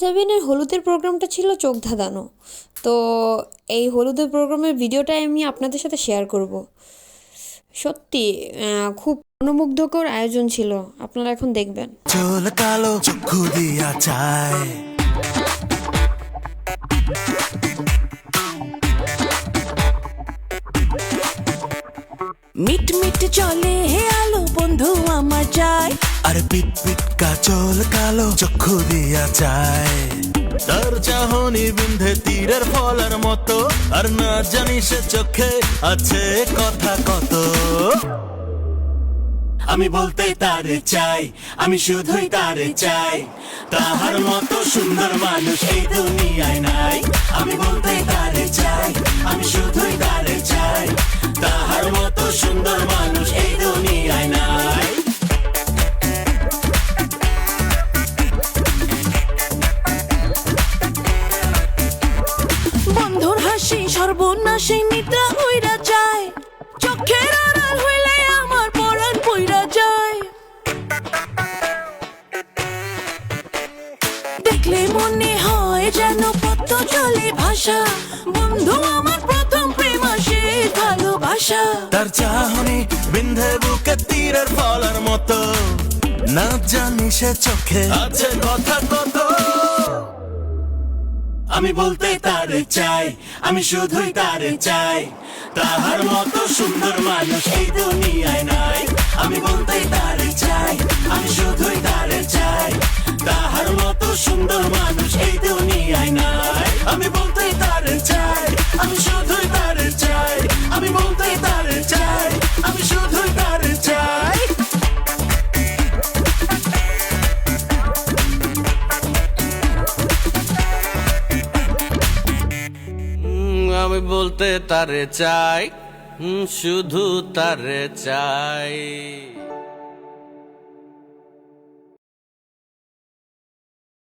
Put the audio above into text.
সেভেনের হলুদের প্রোগ্রামটা ছিল চোখ ধাঁধানো তো এই হলুদের প্রোগ্রামের ভিডিওটাই আমি আপনাদের সাথে শেয়ার করব। সত্যি খুব মনোমুগ্ধকর আয়োজন ছিল। আপনারা এখন দেখবেন। মিট মিট চলে হে আলো বন্ধু। আর পিট পিট কাচল কালো চক্ষু দিয়া চায়। তার চাহনি বিন্ধে তীরের ফলের মতো, আর না জানি সে চোখে আছে কথা কত। আমি বলতে তারে চাই, আমি শুধুই তারে চাই, তাহার মতো সুন্দর মানুষ এই দুনিয়ায় নাই। আমি বলতে তারে চাই, আমি শুধুই তারে হাসি সর্বনাশী নিদ্রা হইরা যায়। চোখের আড়াল হইলে আমার পরাণ পইরা যায়। দেখলে মনে হয় যেন পদ্ম চলে ভাষা বন্ধু, আমার প্রথম প্রেম আসে ভালোবাসা। তার চাহনি বিন্ধে বুকে তীরের ফলার মতো। না জানি সে চোখে আছে কথা। কত আমি বলতে তারে চাই, আমি শুধুই তারে চাই। তাহার মতো সুন্দর মানুষ এই দুনিয়ায় নাই। আমি বলতে তারে চাই, আমি শুধুই তারে চাই। তাহার মতো সুন্দর মানুষ এই দুনিয়ায় নাই। আমি বলতে আমি বলতে তারে চাই শুধু তারে চাই।